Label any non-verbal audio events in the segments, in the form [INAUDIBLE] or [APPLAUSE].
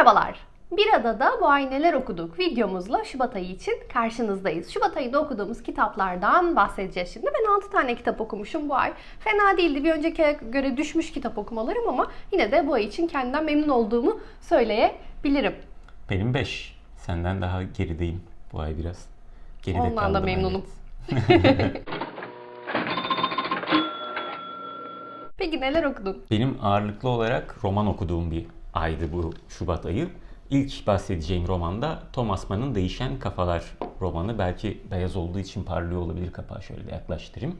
Merhabalar. Bir adada bu ay neler okuduk videomuzla Şubat ayı için karşınızdayız. Şubat ayında okuduğumuz kitaplardan bahsedeceğiz şimdi. Ben 6 tane kitap okumuşum bu ay. Fena değildi. Bir öncekiye göre düşmüş kitap okumalarım ama yine de bu ay için kendimden memnun olduğumu söyleyebilirim. Benim 5. Senden daha gerideyim bu ay biraz. Geride Ondan da kaldım, memnunum. evet. [LAUGHS] Peki neler okudun? Benim ağırlıklı olarak roman okuduğum bir aydı bu Şubat ayı. İlk bahsedeceğim romanda Thomas Mann'ın Değişen Kafalar romanı. Belki beyaz olduğu için parlıyor olabilir kapağı şöyle de yaklaştırayım.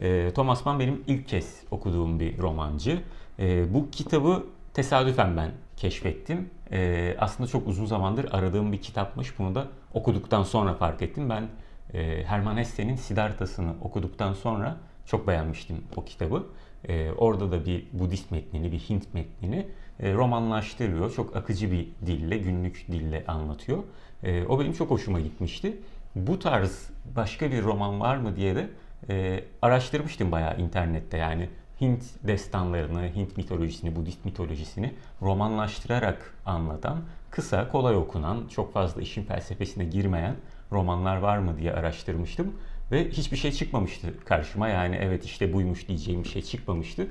Ee, Thomas Mann benim ilk kez okuduğum bir romancı. Ee, bu kitabı tesadüfen ben keşfettim. Ee, aslında çok uzun zamandır aradığım bir kitapmış. Bunu da okuduktan sonra fark ettim. Ben e, Hermann Hesse'nin Siddhartha'sını okuduktan sonra çok beğenmiştim o kitabı. Ee, orada da bir Budist metnini, bir Hint metnini e, romanlaştırıyor. Çok akıcı bir dille, günlük dille anlatıyor. E, o benim çok hoşuma gitmişti. Bu tarz başka bir roman var mı diye de e, araştırmıştım bayağı internette. Yani Hint destanlarını, Hint mitolojisini, Budist mitolojisini romanlaştırarak anlatan, kısa, kolay okunan, çok fazla işin felsefesine girmeyen romanlar var mı diye araştırmıştım. Ve hiçbir şey çıkmamıştı karşıma. Yani evet işte buymuş diyeceğim bir şey çıkmamıştı.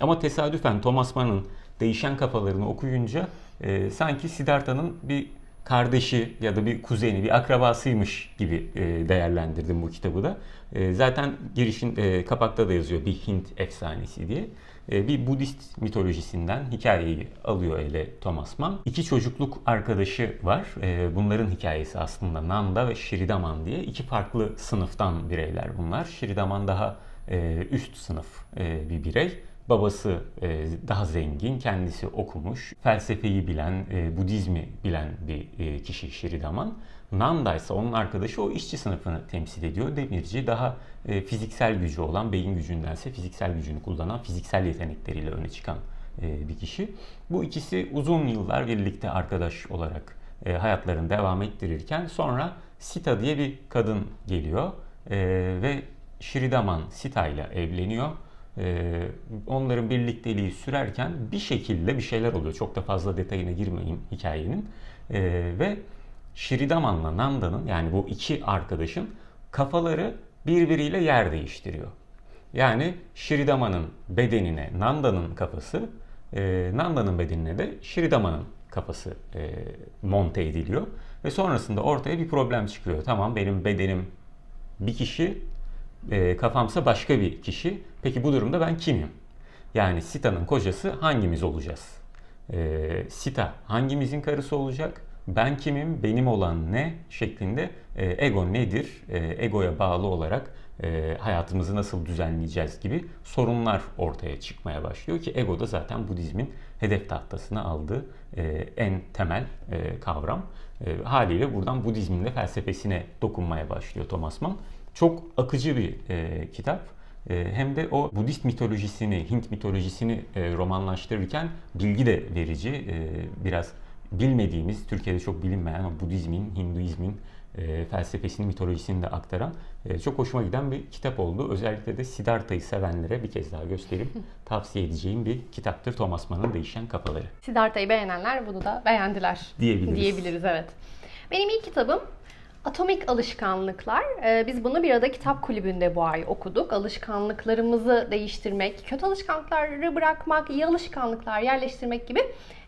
Ama tesadüfen Thomas Mann'ın Değişen Kafalarını okuyunca e, sanki Siddhartha'nın bir kardeşi ya da bir kuzeni, bir akrabasıymış gibi e, değerlendirdim bu kitabı da. E, zaten girişin e, kapakta da yazıyor bir Hint efsanesi diye. E, bir Budist mitolojisinden hikayeyi alıyor ele Thomas Mann. İki çocukluk arkadaşı var. E, bunların hikayesi aslında Nanda ve Shridaman diye iki farklı sınıftan bireyler bunlar. Shridaman daha e, üst sınıf e, bir birey. Babası e, daha zengin, kendisi okumuş, felsefeyi bilen, e, Budizmi bilen bir e, kişi Shridaman. Nanda ise onun arkadaşı o işçi sınıfını temsil ediyor. Demirci daha e, fiziksel gücü olan, beyin gücündense fiziksel gücünü kullanan, fiziksel yetenekleriyle öne çıkan e, bir kişi. Bu ikisi uzun yıllar birlikte arkadaş olarak e, hayatlarını devam ettirirken sonra Sita diye bir kadın geliyor e, ve Shridaman Sita ile evleniyor. Ee, onların birlikteliği sürerken bir şekilde bir şeyler oluyor. Çok da fazla detayına girmeyeyim hikayenin. Ee, ve Shridaman'la Nanda'nın yani bu iki arkadaşın kafaları birbiriyle yer değiştiriyor. Yani Shridaman'ın bedenine Nanda'nın kafası, e, Nanda'nın bedenine de Shridaman'ın kafası e, monte ediliyor. Ve sonrasında ortaya bir problem çıkıyor. Tamam benim bedenim bir kişi, e, kafamsa başka bir kişi. Peki bu durumda ben kimim? Yani Sita'nın kocası hangimiz olacağız? E, Sita hangimizin karısı olacak? Ben kimim? Benim olan ne? şeklinde e, ego nedir? E, egoya bağlı olarak e, hayatımızı nasıl düzenleyeceğiz gibi sorunlar ortaya çıkmaya başlıyor ki ego da zaten Budizmin hedef tahtasına aldığı e, en temel e, kavram. E, haliyle buradan Budizmin de felsefesine dokunmaya başlıyor Thomas Mann. Çok akıcı bir e, kitap. E, hem de o Budist mitolojisini, Hint mitolojisini e, romanlaştırırken bilgi de verici. E, biraz bilmediğimiz, Türkiye'de çok bilinmeyen ama Budizmin, Hinduizmin e, felsefesini, mitolojisini de aktaran e, çok hoşuma giden bir kitap oldu. Özellikle de Siddhartha'yı sevenlere bir kez daha gösterip [LAUGHS] tavsiye edeceğim bir kitaptır. Thomas Mann'ın Değişen Kafaları. Siddhartha'yı beğenenler bunu da beğendiler. Diyebiliriz. Diyebiliriz evet. Benim ilk kitabım Atomik Alışkanlıklar. Ee, Biz bunu bir arada kitap kulübünde bu ay okuduk. Alışkanlıklarımızı değiştirmek, kötü alışkanlıkları bırakmak, iyi alışkanlıklar yerleştirmek gibi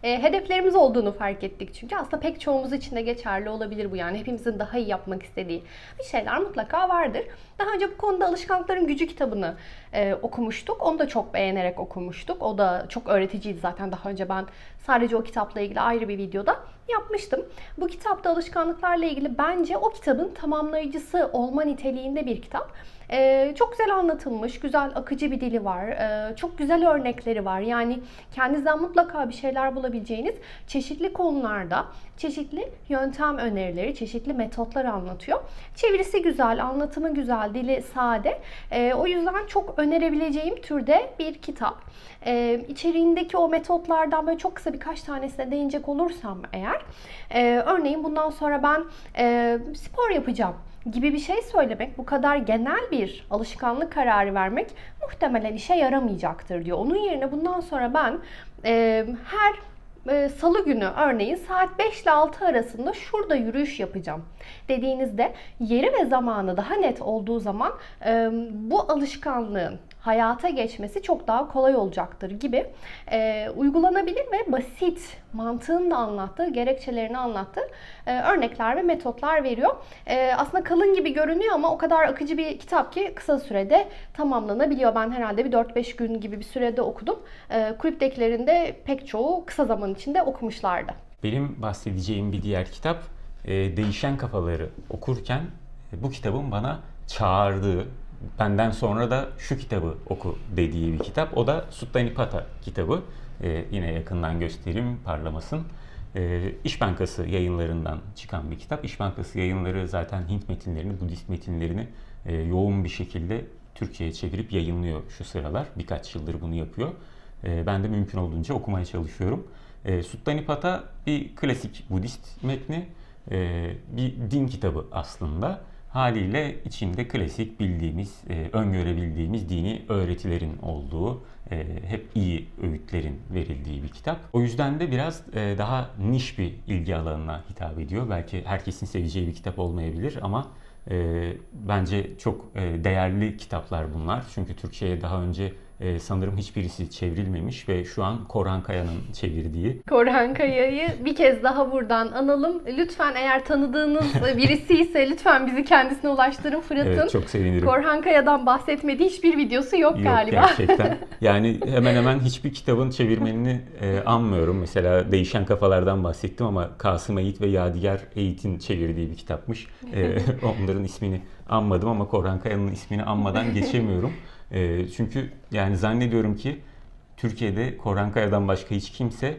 e, hedeflerimiz olduğunu fark ettik. Çünkü aslında pek çoğumuz için de geçerli olabilir bu. Yani hepimizin daha iyi yapmak istediği bir şeyler mutlaka vardır. Daha önce bu konuda Alışkanlıkların Gücü kitabını e, okumuştuk. Onu da çok beğenerek okumuştuk. O da çok öğreticiydi zaten. Daha önce ben sadece o kitapla ilgili ayrı bir videoda yapmıştım. Bu kitapta alışkanlıklarla ilgili bence o kitabın tamamlayıcısı olma niteliğinde bir kitap. Ee, çok güzel anlatılmış, güzel akıcı bir dili var, ee, çok güzel örnekleri var. Yani kendinizden mutlaka bir şeyler bulabileceğiniz çeşitli konularda çeşitli yöntem önerileri, çeşitli metotlar anlatıyor. Çevirisi güzel, anlatımı güzel, dili sade. Ee, o yüzden çok önerebileceğim türde bir kitap. Ee, içeriğindeki o metotlardan böyle çok kısa birkaç tanesine değinecek olursam eğer, e, örneğin bundan sonra ben e, spor yapacağım gibi bir şey söylemek, bu kadar genel bir alışkanlık kararı vermek muhtemelen işe yaramayacaktır diyor. Onun yerine bundan sonra ben e, her e, salı günü örneğin saat 5 ile 6 arasında şurada yürüyüş yapacağım dediğinizde yeri ve zamanı daha net olduğu zaman e, bu alışkanlığın hayata geçmesi çok daha kolay olacaktır gibi e, uygulanabilir ve basit mantığını da anlattığı, gerekçelerini anlattığı e, örnekler ve metotlar veriyor. E, aslında kalın gibi görünüyor ama o kadar akıcı bir kitap ki kısa sürede tamamlanabiliyor. Ben herhalde bir 4-5 gün gibi bir sürede okudum. E, kulüptekilerin de pek çoğu kısa zaman içinde okumuşlardı. Benim bahsedeceğim bir diğer kitap e, Değişen Kafaları okurken e, bu kitabın bana çağırdığı, benden sonra da şu kitabı oku dediği bir kitap. O da Suttanipata kitabı. E, yine yakından göstereyim parlamasın. E, İş Bankası yayınlarından çıkan bir kitap. İş Bankası yayınları zaten Hint metinlerini, Budist metinlerini e, yoğun bir şekilde Türkçe'ye çevirip yayınlıyor şu sıralar. Birkaç yıldır bunu yapıyor. E, ben de mümkün olduğunca okumaya çalışıyorum. E, Suttanipata bir klasik Budist metni, e, bir din kitabı aslında. Haliyle içinde klasik bildiğimiz, e, öngörebildiğimiz dini öğretilerin olduğu, e, hep iyi öğütlerin verildiği bir kitap. O yüzden de biraz e, daha niş bir ilgi alanına hitap ediyor. Belki herkesin seveceği bir kitap olmayabilir ama e, bence çok e, değerli kitaplar bunlar. Çünkü Türkçe'ye daha önce e, sanırım hiçbirisi çevrilmemiş ve şu an Korhan Kaya'nın çevirdiği Korhan Kaya'yı bir kez daha buradan analım. Lütfen eğer tanıdığınız birisi ise lütfen bizi kendisine ulaştırın Fırat'ın. Evet çok sevinirim. Korhan Kaya'dan bahsetmediği hiçbir videosu yok, Yok galiba. gerçekten. [LAUGHS] Yani hemen hemen hiçbir kitabın çevirmenini e, anmıyorum. Mesela Değişen Kafalardan bahsettim ama Kasım Eğit ve Yadigar Eğit'in çevirdiği bir kitapmış. E, [LAUGHS] onların ismini anmadım ama Korhan Kaya'nın ismini anmadan geçemiyorum. E, çünkü yani zannediyorum ki Türkiye'de Korhan Kaya'dan başka hiç kimse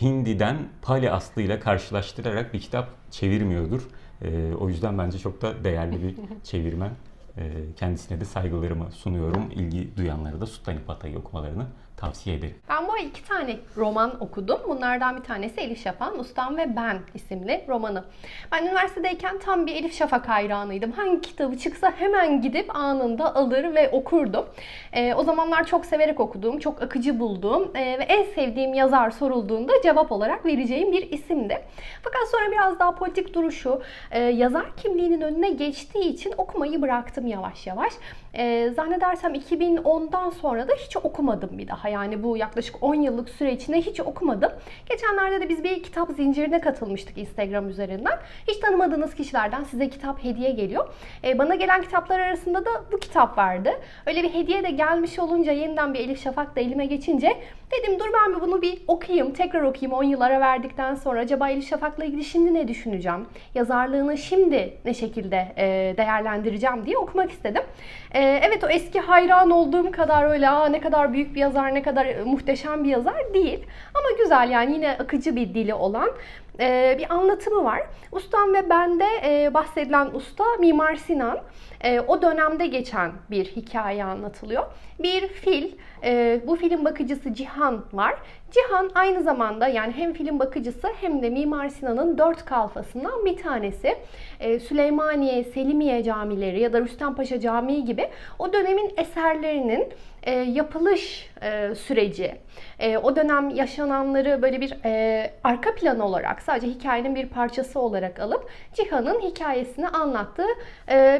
Hindi'den Pali aslıyla karşılaştırarak bir kitap çevirmiyordur. E, o yüzden bence çok da değerli bir [LAUGHS] çevirmen. E, kendisine de saygılarımı sunuyorum. İlgi duyanlara da Suttanipata'yı okumalarını tavsiye ederim. Ben bu iki tane roman okudum. Bunlardan bir tanesi Elif Şafak'ın Ustam ve Ben isimli romanı. Ben üniversitedeyken tam bir Elif Şafak hayranıydım. Hangi kitabı çıksa hemen gidip anında alır ve okurdum. Ee, o zamanlar çok severek okuduğum, çok akıcı bulduğum e, ve en sevdiğim yazar sorulduğunda cevap olarak vereceğim bir isimdi. Fakat sonra biraz daha politik duruşu, e, yazar kimliğinin önüne geçtiği için okumayı bıraktım yavaş yavaş. E, zannedersem 2010'dan sonra da hiç okumadım bir daha. Yani bu yaklaşık 10 yıllık süre içinde hiç okumadım. Geçenlerde de biz bir kitap zincirine katılmıştık Instagram üzerinden. Hiç tanımadığınız kişilerden size kitap hediye geliyor. E, bana gelen kitaplar arasında da bu kitap vardı. Öyle bir hediye de gelmiş olunca yeniden bir Elif Şafak da elime geçince dedim dur ben bir bunu bir okuyayım, tekrar okuyayım 10 yıl ara verdikten sonra acaba Elif Şafak'la ilgili şimdi ne düşüneceğim? Yazarlığını şimdi ne şekilde değerlendireceğim diye okumak istedim. Evet o eski hayran olduğum kadar öyle Aa, ne kadar büyük bir yazar, ne kadar muhteşem bir yazar değil. Ama güzel yani yine akıcı bir dili olan e, bir anlatımı var. Ustam ve bende e, bahsedilen usta Mimar Sinan. E, o dönemde geçen bir hikaye anlatılıyor. Bir fil, e, bu filin bakıcısı Cihan var. Cihan aynı zamanda yani hem film bakıcısı hem de Mimar Sinan'ın dört kalfasından bir tanesi. E, Süleymaniye, Selimiye camileri ya da Rüstempaşa Camii gibi o dönemin eserlerinin e, yapılış e, süreci, e, o dönem yaşananları böyle bir arka plan olarak sadece hikayenin bir parçası olarak alıp Cihan'ın hikayesini anlattığı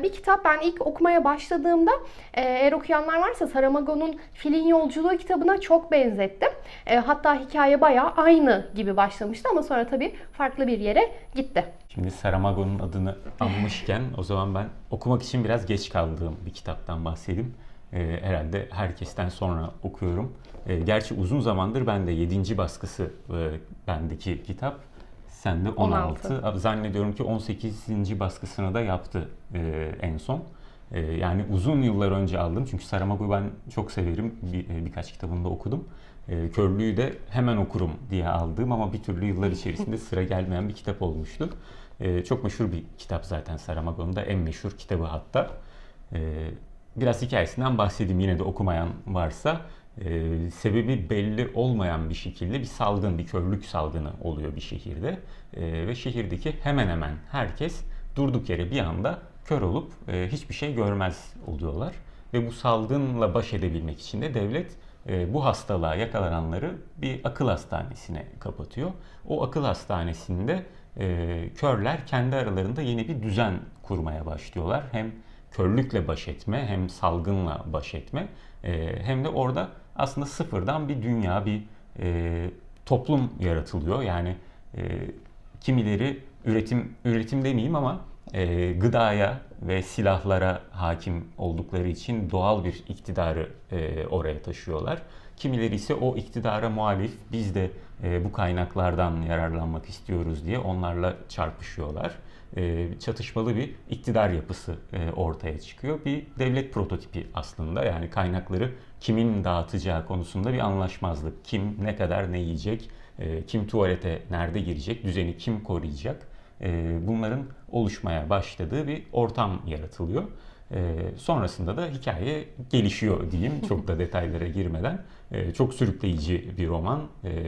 bir kitap. Ben ilk okumaya başladığımda eğer okuyanlar varsa Saramago'nun Filin Yolculuğu kitabına çok benzettim. Hatta hikaye bayağı aynı gibi başlamıştı ama sonra tabii farklı bir yere gitti. Şimdi Saramago'nun adını anmışken o zaman ben okumak için biraz geç kaldığım bir kitaptan bahsedeyim. E, herhalde herkesten sonra okuyorum. E, gerçi uzun zamandır ben de 7. baskısı e, bendeki kitap. Sen de 16. 16. Zannediyorum ki 18. baskısını da yaptı e, en son. E, yani uzun yıllar önce aldım. Çünkü Saramago'yu ben çok severim. Bir, e, birkaç kitabında okudum. E, Körlüğü de hemen okurum diye aldığım ama bir türlü yıllar içerisinde sıra gelmeyen bir kitap olmuştu. E, çok meşhur bir kitap zaten Saramago'nun da en meşhur kitabı hatta. E, biraz hikayesinden bahsedeyim yine de okumayan varsa. E, sebebi belli olmayan bir şekilde bir salgın, bir körlük salgını oluyor bir şehirde. E, ve şehirdeki hemen hemen herkes durduk yere bir anda kör olup e, hiçbir şey görmez oluyorlar. Ve bu salgınla baş edebilmek için de devlet bu hastalığa yakalananları bir akıl hastanesine kapatıyor. O akıl hastanesinde e, körler kendi aralarında yeni bir düzen kurmaya başlıyorlar. Hem körlükle baş etme hem salgınla baş etme e, hem de orada aslında sıfırdan bir dünya, bir e, toplum yaratılıyor. Yani kimileri üretim üretim demeyeyim ama e, gıdaya ve silahlara hakim oldukları için doğal bir iktidarı e, oraya taşıyorlar. Kimileri ise o iktidara muhalif, biz de e, bu kaynaklardan yararlanmak istiyoruz diye onlarla çarpışıyorlar. E, çatışmalı bir iktidar yapısı e, ortaya çıkıyor. Bir devlet prototipi aslında yani kaynakları kimin dağıtacağı konusunda bir anlaşmazlık. Kim ne kadar ne yiyecek, e, kim tuvalete nerede girecek, düzeni kim koruyacak bunların oluşmaya başladığı bir ortam yaratılıyor. E, sonrasında da hikaye gelişiyor diyeyim [LAUGHS] çok da detaylara girmeden. E, çok sürükleyici bir roman,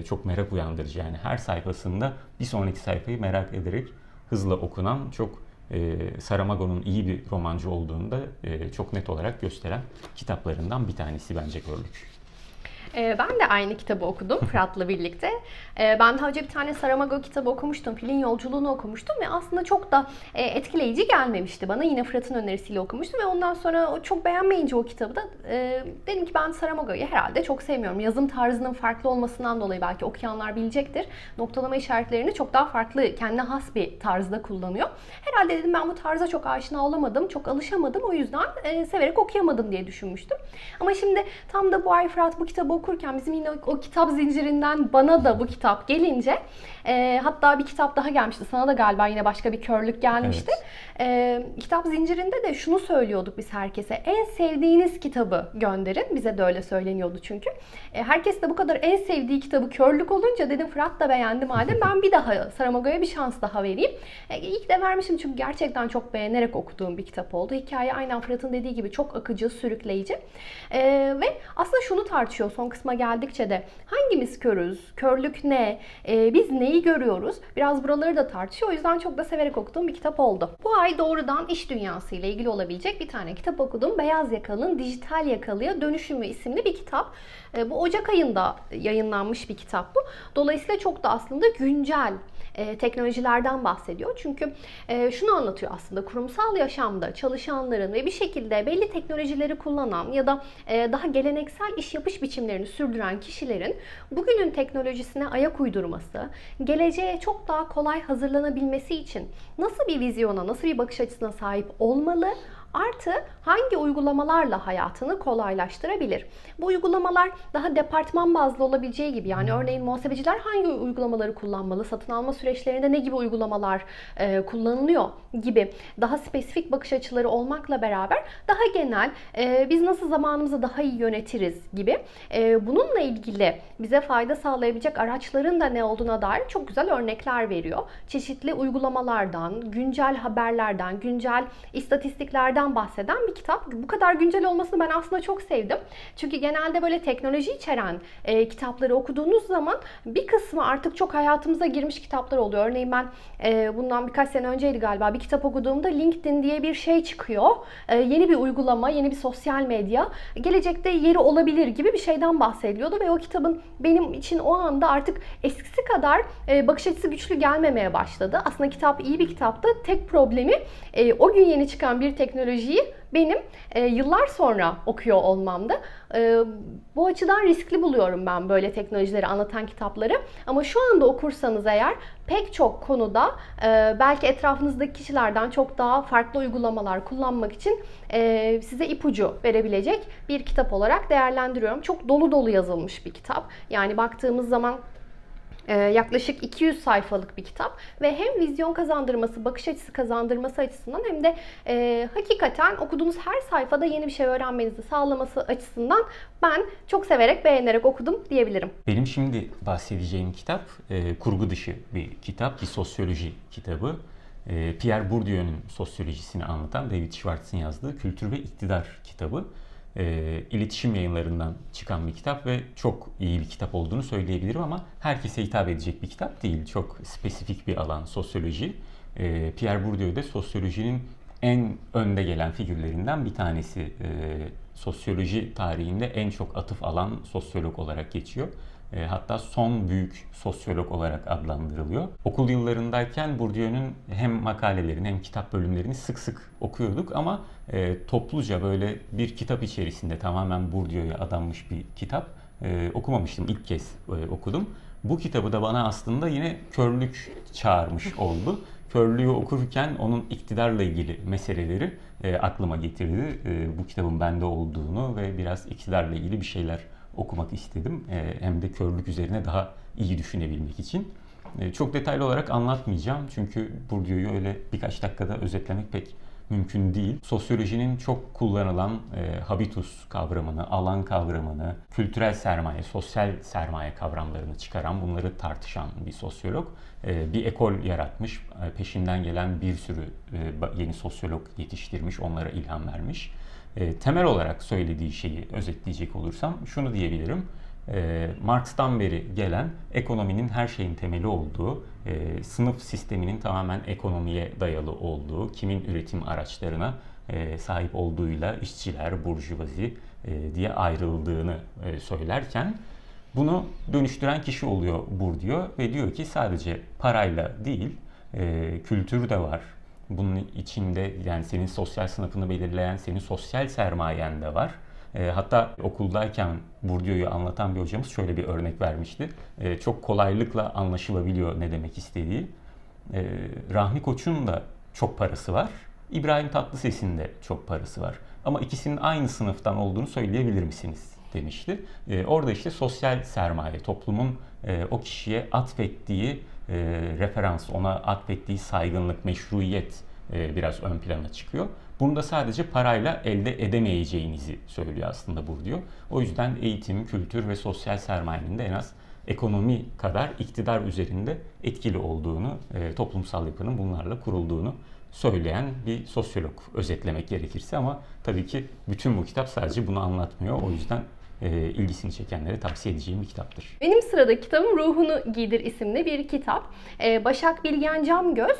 çok merak uyandırıcı yani her sayfasında bir sonraki sayfayı merak ederek hızla okunan çok e, Saramago'nun iyi bir romancı olduğunu da e, çok net olarak gösteren kitaplarından bir tanesi bence Körlük. Ee, Ben de aynı kitabı okudum Fırat'la birlikte. Ee, Ben daha önce bir tane Saramago kitabı okumuştum. Filin Yolculuğunu okumuştum ve aslında çok da e, etkileyici gelmemişti bana. Yine Fırat'ın önerisiyle okumuştum ve ondan sonra o çok beğenmeyince o kitabı da e, dedim ki ben Saramago'yu herhalde çok sevmiyorum. Yazım tarzının farklı olmasından dolayı belki okuyanlar bilecektir. Noktalama işaretlerini çok daha farklı, kendine has bir tarzda kullanıyor. Herhalde dedim ben bu tarza çok aşina olamadım, çok alışamadım. O yüzden e, severek okuyamadım diye düşünmüştüm. Ama şimdi tam da bu ay Fırat bu kitabı okurken bizim yine o, o kitap zincirinden bana da bu kitap gelince e, hatta bir kitap daha gelmişti. Sana da galiba yine başka bir körlük gelmişti. E, kitap zincirinde de şunu söylüyorduk biz herkese. En sevdiğiniz kitabı gönderin. Bize de öyle söyleniyordu çünkü. E, herkes de bu kadar en sevdiği kitabı körlük olunca dedim Fırat da beğendi madem ben bir daha Saramago'ya bir şans daha vereyim. E, ilk de vermişim çünkü gerçekten çok beğenerek okuduğum bir kitap oldu. Hikaye aynen Fırat'ın dediği gibi çok akıcı, sürükleyici. E, ve aslında şunu tartışıyor son kısma geldikçe de hangimiz körüz, körlük ne, e, biz neyi görüyoruz biraz buraları da tartışıyor. O yüzden çok da severek okuduğum bir kitap oldu. Bu ay doğrudan iş dünyası ile ilgili olabilecek bir tane kitap okudum. Beyaz Yakalı'nın Dijital Yakalı'ya Dönüşümü isimli bir kitap. E, bu Ocak ayında yayınlanmış bir kitap bu. Dolayısıyla çok da aslında güncel e, teknolojilerden bahsediyor. Çünkü e, şunu anlatıyor aslında kurumsal yaşamda çalışanların ve bir şekilde belli teknolojileri kullanan ya da e, daha geleneksel iş yapış biçimlerini sürdüren kişilerin bugünün teknolojisine ayak uydurması, geleceğe çok daha kolay hazırlanabilmesi için nasıl bir vizyona, nasıl bir bakış açısına sahip olmalı? Artı hangi uygulamalarla hayatını kolaylaştırabilir? Bu uygulamalar daha departman bazlı olabileceği gibi yani örneğin muhasebeciler hangi uygulamaları kullanmalı? Satın alma süreçlerinde ne gibi uygulamalar e, kullanılıyor gibi daha spesifik bakış açıları olmakla beraber daha genel e, biz nasıl zamanımızı daha iyi yönetiriz gibi e, bununla ilgili bize fayda sağlayabilecek araçların da ne olduğuna dair çok güzel örnekler veriyor. Çeşitli uygulamalardan, güncel haberlerden, güncel istatistiklerden bahseden bir kitap. Bu kadar güncel olmasını ben aslında çok sevdim. Çünkü genelde böyle teknoloji içeren e, kitapları okuduğunuz zaman bir kısmı artık çok hayatımıza girmiş kitaplar oluyor. Örneğin ben e, bundan birkaç sene önceydi galiba bir kitap okuduğumda LinkedIn diye bir şey çıkıyor. E, yeni bir uygulama, yeni bir sosyal medya. Gelecekte yeri olabilir gibi bir şeyden bahsediliyordu ve o kitabın benim için o anda artık eskisi kadar e, bakış açısı güçlü gelmemeye başladı. Aslında kitap iyi bir kitaptı. Tek problemi e, o gün yeni çıkan bir teknolojiyi benim e, yıllar sonra okuyor olmamdı. E, bu açıdan riskli buluyorum ben böyle teknolojileri anlatan kitapları. Ama şu anda okursanız eğer pek çok konuda e, belki etrafınızdaki kişilerden çok daha farklı uygulamalar kullanmak için e, size ipucu verebilecek bir kitap olarak değerlendiriyorum. Çok dolu dolu yazılmış bir kitap. Yani baktığımız zaman yaklaşık 200 sayfalık bir kitap ve hem vizyon kazandırması, bakış açısı kazandırması açısından hem de e, hakikaten okuduğunuz her sayfada yeni bir şey öğrenmenizi sağlaması açısından ben çok severek, beğenerek okudum diyebilirim. Benim şimdi bahsedeceğim kitap e, kurgu dışı bir kitap, bir sosyoloji kitabı. E, Pierre Bourdieu'nun sosyolojisini anlatan David Schwartz'ın yazdığı Kültür ve İktidar kitabı. E, iletişim yayınlarından çıkan bir kitap ve çok iyi bir kitap olduğunu söyleyebilirim ama herkese hitap edecek bir kitap değil. Çok spesifik bir alan sosyoloji. E, Pierre Bourdieu de sosyolojinin en önde gelen figürlerinden bir tanesi. E, sosyoloji tarihinde en çok atıf alan sosyolog olarak geçiyor. E, hatta son büyük sosyolog olarak adlandırılıyor. Okul yıllarındayken Bourdieu'nun hem makalelerini hem kitap bölümlerini sık sık okuyorduk ama e, topluca böyle bir kitap içerisinde tamamen Bourdieu'ya adanmış bir kitap e, okumamıştım. İlk kez e, okudum. Bu kitabı da bana aslında yine körlük çağırmış oldu. Körlüğü okurken onun iktidarla ilgili meseleleri e, aklıma getirdi. E, bu kitabın bende olduğunu ve biraz iktidarla ilgili bir şeyler okumak istedim. E, hem de körlük üzerine daha iyi düşünebilmek için. E, çok detaylı olarak anlatmayacağım çünkü Bourdieu'yu öyle birkaç dakikada özetlemek pek mümkün değil. Sosyolojinin çok kullanılan e, habitus kavramını, alan kavramını, kültürel sermaye, sosyal sermaye kavramlarını çıkaran, bunları tartışan bir sosyolog. E, bir ekol yaratmış, e, peşinden gelen bir sürü e, yeni sosyolog yetiştirmiş, onlara ilham vermiş. E, temel olarak söylediği şeyi özetleyecek olursam şunu diyebilirim. E, Marx'tan beri gelen ekonominin her şeyin temeli olduğu, e, sınıf sisteminin tamamen ekonomiye dayalı olduğu, kimin üretim araçlarına e, sahip olduğuyla işçiler, burjuvazi e, diye ayrıldığını e, söylerken bunu dönüştüren kişi oluyor Bourdieu ve diyor ki sadece parayla değil, e, kültür de var, bunun içinde yani senin sosyal sınıfını belirleyen senin sosyal sermayen de var. E, hatta okuldayken Bourdieu'yu anlatan bir hocamız şöyle bir örnek vermişti. E, çok kolaylıkla anlaşılabiliyor ne demek istediği. E, Rahmi Koç'un da çok parası var. İbrahim Tatlıses'in de çok parası var. Ama ikisinin aynı sınıftan olduğunu söyleyebilir misiniz? demişti. E, orada işte sosyal sermaye, toplumun e, o kişiye atfettiği e, referans, ona atfettiği saygınlık, meşruiyet e, biraz ön plana çıkıyor. Bunu da sadece parayla elde edemeyeceğinizi söylüyor aslında Bourdieu. O yüzden eğitim, kültür ve sosyal sermayenin de en az ekonomi kadar iktidar üzerinde etkili olduğunu, e, toplumsal yapının bunlarla kurulduğunu söyleyen bir sosyolog özetlemek gerekirse ama tabii ki bütün bu kitap sadece bunu anlatmıyor. O yüzden e, ilgisini çekenlere tavsiye edeceğim bir kitaptır. Benim sıradaki kitabım Ruhunu Giydir isimli bir kitap. Ee, Başak Bilgen Camgöz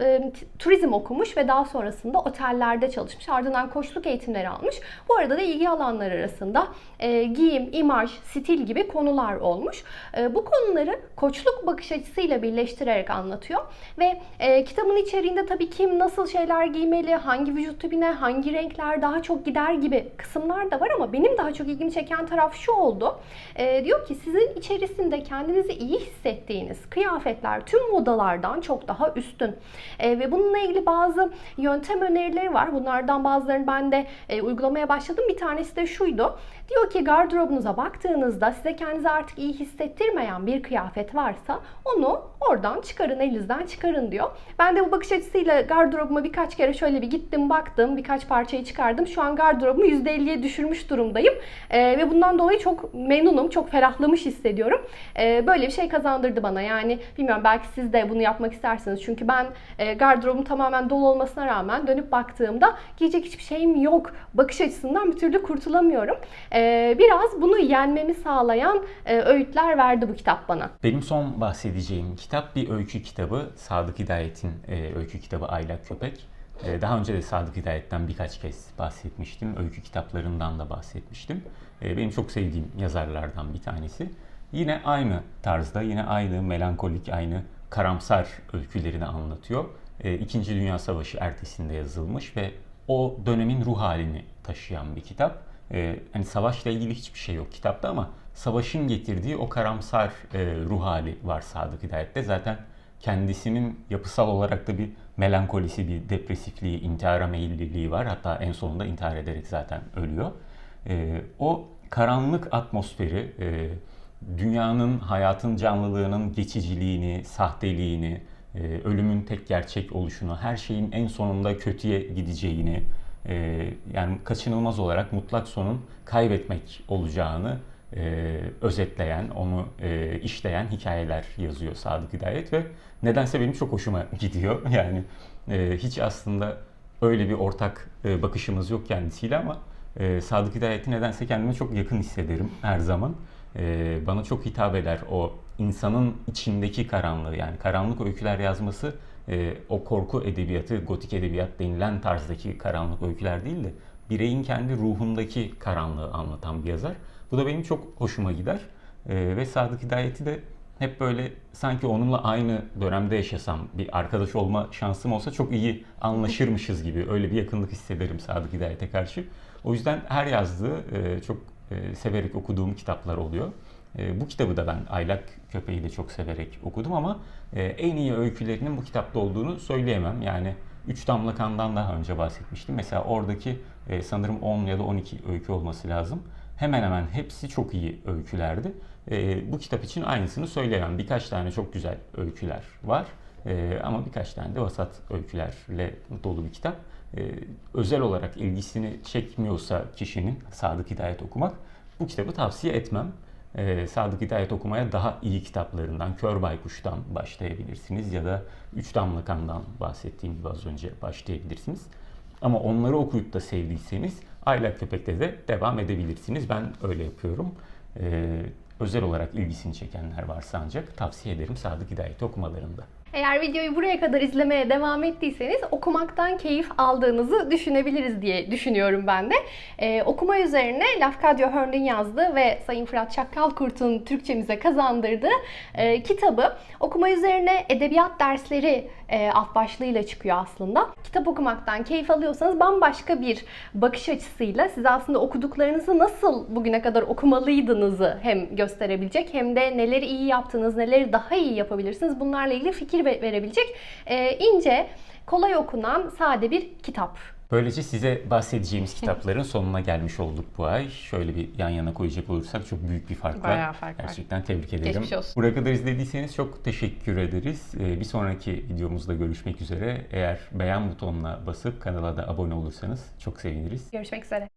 e, turizm okumuş ve daha sonrasında otellerde çalışmış. Ardından koçluk eğitimleri almış. Bu arada da ilgi alanları arasında e, giyim, imaj, stil gibi konular olmuş. E, bu konuları koçluk bakış açısıyla birleştirerek anlatıyor. Ve e, kitabın içeriğinde tabii kim nasıl şeyler giymeli, hangi vücut tipine, hangi renkler daha çok gider gibi kısımlar da var ama benim daha çok ilgimi çeken taraf şu oldu. E, diyor ki sizin içerisinde kendinizi iyi hissettiğiniz kıyafetler tüm modalardan çok daha üstün. E, ve bununla ilgili bazı yöntem önerileri var. Bunlardan bazılarını ben de e, uygulamaya başladım. Bir tanesi de şuydu. Diyor ki gardırobunuza baktığınızda size kendinizi artık iyi hissettirmeyen bir kıyafet varsa onu oradan çıkarın, elinizden çıkarın diyor. Ben de bu bakış açısıyla gardırobuma birkaç kere şöyle bir gittim, baktım, birkaç parçayı çıkardım. Şu an gardırobumu %50'ye düşürmüş durumdayım. Ee, ve bundan dolayı çok memnunum, çok ferahlamış hissediyorum. Ee, böyle bir şey kazandırdı bana. Yani bilmiyorum belki siz de bunu yapmak istersiniz. Çünkü ben e, gardırobum tamamen dolu olmasına rağmen dönüp baktığımda giyecek hiçbir şeyim yok. Bakış açısından bir türlü kurtulamıyorum. Ee, biraz bunu yenmemi sağlayan e, öğütler verdi bu kitap bana. Benim son bahsedeceğim kitap bir öykü kitabı. Sadık Hidayet'in e, öykü kitabı Aylak Köpek. E, daha önce de Sadık Hidayet'ten birkaç kez bahsetmiştim. Öykü kitaplarından da bahsetmiştim. E, benim çok sevdiğim yazarlardan bir tanesi. Yine aynı tarzda, yine aynı melankolik, aynı karamsar öykülerini anlatıyor. E, İkinci Dünya Savaşı ertesinde yazılmış ve o dönemin ruh halini taşıyan bir kitap. Hani savaşla ilgili hiçbir şey yok kitapta ama savaşın getirdiği o karamsar e, ruh hali var Sadık Hidayet'te. Zaten kendisinin yapısal olarak da bir melankolisi, bir depresifliği, intihara meyilliliği var. Hatta en sonunda intihar ederek zaten ölüyor. E, o karanlık atmosferi, e, dünyanın, hayatın canlılığının geçiciliğini, sahteliğini, e, ölümün tek gerçek oluşunu, her şeyin en sonunda kötüye gideceğini, e, yani kaçınılmaz olarak mutlak sonun kaybetmek olacağını e, özetleyen, onu e, işleyen hikayeler yazıyor Sadık Hidayet ve nedense benim çok hoşuma [LAUGHS] gidiyor. Yani e, hiç aslında öyle bir ortak e, bakışımız yok kendisiyle ama e, Sadık Hidayet'i nedense kendime çok yakın hissederim her zaman. E, bana çok hitap eder o insanın içindeki karanlığı yani karanlık öyküler yazması e, o korku edebiyatı, gotik edebiyat denilen tarzdaki karanlık öyküler değil de bireyin kendi ruhundaki karanlığı anlatan bir yazar. Bu da benim çok hoşuma gider. Ee, ve Sadık Hidayet'i de hep böyle sanki onunla aynı dönemde yaşasam, bir arkadaş olma şansım olsa çok iyi anlaşırmışız gibi öyle bir yakınlık hissederim Sadık Hidayet'e karşı. O yüzden her yazdığı e, çok e, severek okuduğum kitaplar oluyor. E, bu kitabı da ben Aylak Köpeği de çok severek okudum ama e, en iyi öykülerinin bu kitapta olduğunu söyleyemem. Yani Üç Damla Kan'dan daha önce bahsetmiştim. Mesela oradaki e, sanırım 10 ya da 12 öykü olması lazım. Hemen hemen hepsi çok iyi öykülerdi. E, bu kitap için aynısını söyleyemem. Birkaç tane çok güzel öyküler var. E, ama birkaç tane de vasat öykülerle dolu bir kitap. E, özel olarak ilgisini çekmiyorsa kişinin Sadık Hidayet okumak bu kitabı tavsiye etmem. Ee, Sadık Hidayet okumaya daha iyi kitaplarından Kör Baykuş'tan başlayabilirsiniz ya da Üç Damla Kan'dan bahsettiğim gibi az önce başlayabilirsiniz. Ama onları okuyup da sevdiyseniz Aylak Köpek'te de devam edebilirsiniz. Ben öyle yapıyorum. Ee, özel olarak ilgisini çekenler varsa ancak tavsiye ederim Sadık Hidayet'i okumalarında. Eğer videoyu buraya kadar izlemeye devam ettiyseniz okumaktan keyif aldığınızı düşünebiliriz diye düşünüyorum ben de. Ee, okuma üzerine Lafcadio Hearn'in yazdığı ve Sayın Fırat Çakkalkurt'un Türkçemize kazandırdığı e, kitabı okuma üzerine edebiyat dersleri e, alt başlığıyla çıkıyor aslında. Kitap okumaktan keyif alıyorsanız bambaşka bir bakış açısıyla size aslında okuduklarınızı nasıl bugüne kadar okumalıydınızı hem gösterebilecek hem de neleri iyi yaptınız, neleri daha iyi yapabilirsiniz bunlarla ilgili fikir ve- verebilecek e, ince, kolay okunan sade bir kitap. Böylece size bahsedeceğimiz kitapların sonuna gelmiş olduk bu ay. Şöyle bir yan yana koyacak olursak çok büyük bir fark var. Bayağı fark var. Gerçekten tebrik ederim. Geçmiş olsun. Buraya kadar izlediyseniz çok teşekkür ederiz. Ee, Bir sonraki videomuzda görüşmek üzere. Eğer beğen butonuna basıp kanala da abone olursanız çok seviniriz. Görüşmek üzere.